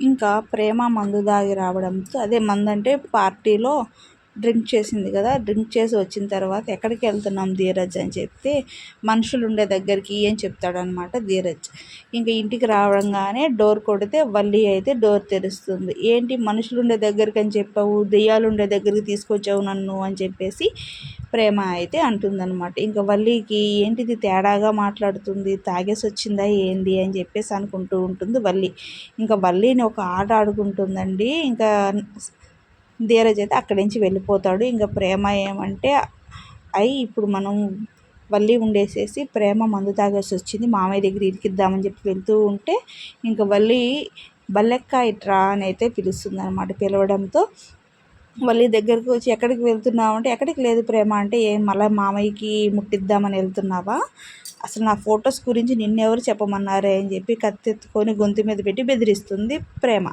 ఇంకా ప్రేమ మందు దాగి రావడంతో అదే మందు అంటే పార్టీలో డ్రింక్ చేసింది కదా డ్రింక్ చేసి వచ్చిన తర్వాత ఎక్కడికి వెళ్తున్నాం ధీరజ్ అని చెప్తే మనుషులు ఉండే దగ్గరికి ఏం చెప్తాడనమాట ధీరజ్. ఇంకా ఇంటికి రావడంగానే డోర్ కొడితే వల్లి అయితే డోర్ తెరుస్తుంది. ఏంటి మనుషులు ఉండే దగ్గరికి అని చెప్పావు దెయ్యాలు ఉండే దగ్గరికి తీసుకొచ్చావు నన్ను అని చెప్పేసి ప్రేమ అయితే అంటుందన్నమాట ఇంకా వల్లికి ఏంటిది తేడాగా మాట్లాడుతుంది తాగేసి వచ్చిందా ఏంది అని చెప్పేసి అనుకుంటూ ఉంటుంది వల్లి. ఇంకా వల్లిని ఒక ఆట ఆడుకుంటుందండి. ఇంకా ధీరజ్ అయితే అక్కడి నుంచి వెళ్ళిపోతాడు. ఇంకా ప్రేమ ఏమంటే అయి ఇప్పుడు మనం వల్లి ఉండేసేసి ప్రేమ మందు తాగేసి వచ్చింది మామయ్య దగ్గర ఇరికిద్దామని చెప్పి వెళ్తూ ఉంటే ఇంకా వల్లి బల్లెక్క ఇట్రా అని అయితే పిలుస్తుంది అనమాట పిలవడంతో. వల్లి దగ్గరకు వచ్చి ఎక్కడికి వెళ్తున్నావు? అంటే ఎక్కడికి లేదు ప్రేమ అంటే ఏం మళ్ళీ మామయ్యకి ముట్టిద్దామని వెళ్తున్నావా? అసలు నా ఫొటోస్ గురించి నిన్నెవరు చెప్పమన్నారే? అని చెప్పి కత్తెత్తుకొని గొంతు మీద పెట్టి బెదిరిస్తుంది ప్రేమ.